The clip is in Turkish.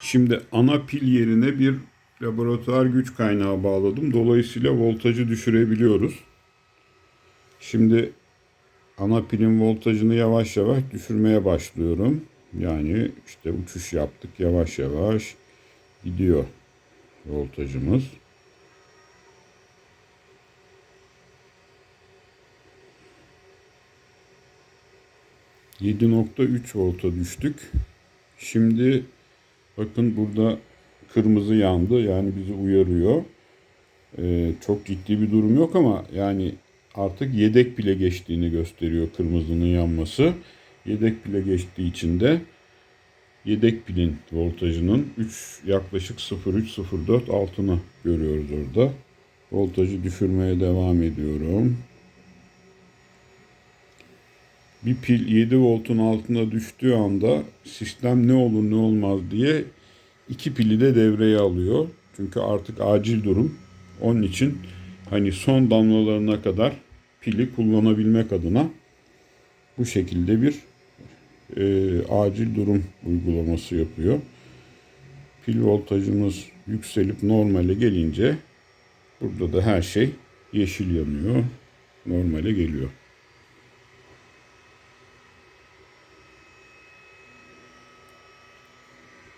Şimdi ana pil yerine bir laboratuvar güç kaynağı bağladım. Dolayısıyla voltajı düşürebiliyoruz. Şimdi ana pilin voltajını yavaş yavaş düşürmeye başlıyorum. Yani işte uçuş yaptık yavaş yavaş gidiyor voltajımız. %7.3 volta düştük. Şimdi bakın burada kırmızı yandı yani bizi uyarıyor. Ee, çok ciddi bir durum yok ama yani artık yedek pile geçtiğini gösteriyor kırmızının yanması. Yedek pile geçtiği için de yedek pilin voltajının 3 yaklaşık 0.3-0.4 altını görüyoruz orada. Voltajı düşürmeye devam ediyorum. Bir pil 7 voltun altına düştüğü anda sistem ne olur ne olmaz diye iki pili de devreye alıyor. Çünkü artık acil durum. Onun için hani son damlalarına kadar pili kullanabilmek adına bu şekilde bir e, acil durum uygulaması yapıyor. Pil voltajımız yükselip normale gelince burada da her şey yeşil yanıyor. Normale geliyor.